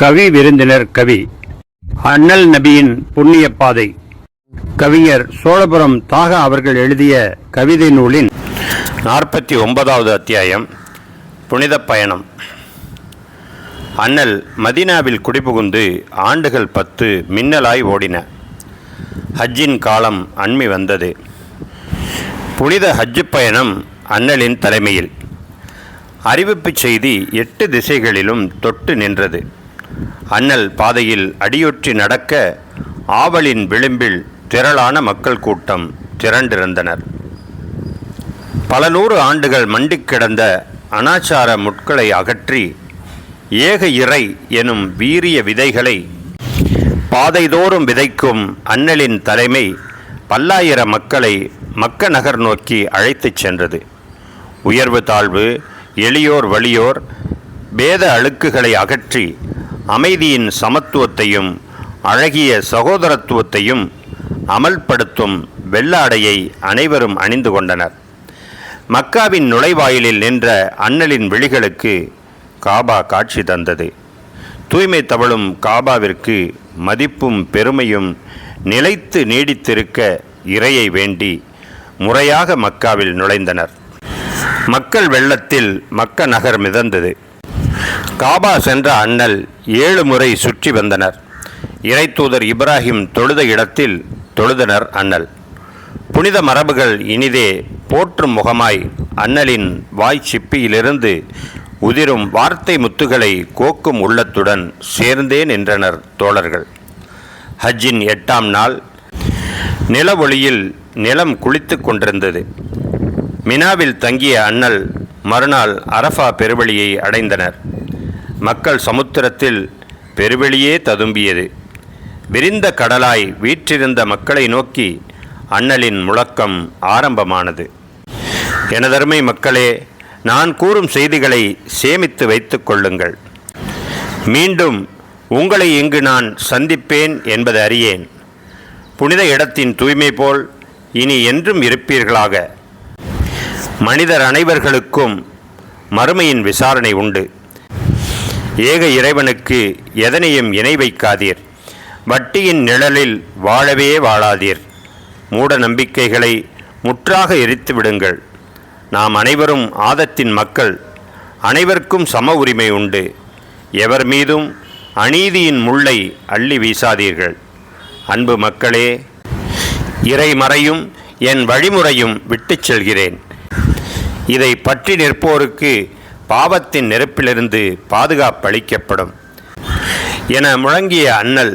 கவி விருந்தினர் கவி. அண்ணல் நபியின் புண்ணிய பாதை. கவிஞர் சோழபுரம் தாகா அவர்கள் எழுதிய கவிதை நூலின் நாற்பத்தி ஒன்பதாவது அத்தியாயம் புனித பயணம். அண்ணல் மதீனாவில் குடிபுகுந்து ஆண்டுகள் பத்து மின்னலாய் ஓடின. ஹஜ்ஜின் காலம் அண்மை வந்தது. புனித ஹஜ்ஜு பயணம் அண்ணலின் தலைமையில். அறிவிப்புச் செய்தி எட்டு திசைகளிலும் தொட்டு நின்றது. அண்ணல் பாதையில் அடியொற்றி நடக்க ஆவலின் விளிம்பில் திரளான மக்கள் கூட்டம் திரண்டிருந்தனர். பல நூறு ஆண்டுகள் மண்டிக் கிடந்த அனாச்சார முட்களை அகற்றி ஏக இறை எனும் வீரிய விதைகளை பாதைதோறும் விதைக்கும் அண்ணலின் தலைமை பல்லாயிர மக்களை மக்க நகர் நோக்கி அழைத்துச் சென்றது. உயர்வு தாழ்வு எளியோர் வலியோர் பேத அழுக்குகளை அகற்றி அமைதியின் சமத்துவத்தையும் அழகிய சகோதரத்துவத்தையும் அமல்படுத்தும் வெள்ளாடையை அனைவரும் அணிந்து கொண்டனர். மக்காவின் நுழைவாயிலில் நின்ற அண்ணலின் விழிகளுக்கு காபா காட்சி தந்தது. தூய்மை தவழும் காபாவிற்கு மதிப்பும் பெருமையும் நிலைத்து நீடித்திருக்க இறையை வேண்டி முறையாக மக்காவில் நுழைந்தனர். மக்கள் வெள்ளத்தில் மக்க நகர் மிதந்தது. காபா சென்ற அண்ணல் ஏழு முறை சுற்றி வந்தனர். இறைத்தூதர் இப்ராஹிம் தொழுத இடத்தில் தொழுதனர் அண்ணல். புனித மரபுகள் இனிதே போற்றும் முகமாய் அண்ணலின் வாய் சிப்பியிலிருந்து உதிரும் வார்த்தை முத்துகளை கோக்கும் உள்ளத்துடன் சேர்ந்தே நின்றனர் தோழர்கள். ஹஜ்ஜின் எட்டாம் நாள் நிலவொளியில் நிலம் குளித்து கொண்டிருந்தது. மினாவில் தங்கிய அண்ணல் மறுநாள் அரஃபா பெருவெளியை அடைந்தனர். மக்கள் சமுத்திரத்தில் பெருவெளியே ததும்பியது. விரிந்த கடலாய் வீற்றிருந்த மக்களை நோக்கி அண்ணலின் முழக்கம் ஆரம்பமானது. எனதருமை மக்களே நான் கூறும் செய்திகளை சேமித்து வைத்து கொள்ளுங்கள். மீண்டும் உங்களை இங்கு நான் சந்திப்பேன் என்பது அறியேன். புனித இடத்தின் தூய்மை போல் இனி என்றும் இருப்பீர்களாக. மனிதர் அனைவர்களுக்கும் மறுமையின் விசாரணை உண்டு. ஏக இறைவனுக்கு எதனையும் இணை வைக்காதீர். வட்டியின் நிழலில் வாழவே வாழாதீர். மூட நம்பிக்கைகளை முற்றாக எரித்து விடுங்கள். நாம் அனைவரும் ஆதத்தின் மக்கள். அனைவருக்கும் சம உரிமை உண்டு. எவர் மீதும் அநீதியின் முள்ளை அள்ளி வீசாதீர்கள். அன்பு மக்களே இறைமறையும் என் வழிமுறையும் விட்டுச் செல்கிறேன். இதை பற்றி நிற்போருக்கு பாவத்தின் நெருப்பிலிருந்து பாதுகாப்பளிக்கப்படும். என முழங்கிய அண்ணல்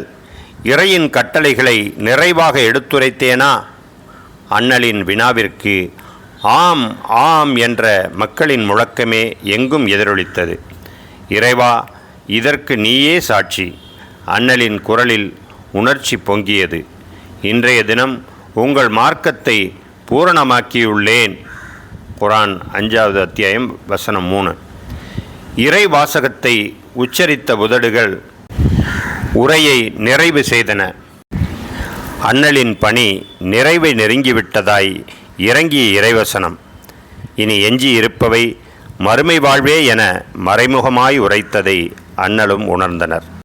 இறையின் கட்டளைகளை நிறைவாக எடுத்துரைத்தேனா? அண்ணலின் வினாவிற்கு ஆம் ஆம் என்ற மக்களின் முழக்கமே எங்கும் எதிரொலித்தது. இறைவா இதற்கு நீயே சாட்சி அண்ணலின் குரலில் உணர்ச்சி பொங்கியது. இன்றைய தினம் உங்கள் மார்க்கத்தை பூரணமாக்கியுள்ளேன். குரான் அஞ்சாவது அத்தியாயம் வசனம் மூணு. இறை வாசகத்தை உச்சரித்த உதடுகள் உரையை நிறைவு செய்தன. அண்ணலின் பணி நிறைவை நெருங்கிவிட்டதாய் இறங்கிய இறைவசனம். இனி எஞ்சி இருப்பவை மறுமை வாழ்வே என மறைமுகமாய் உரைத்ததை அண்ணலும் உணர்ந்தனர்.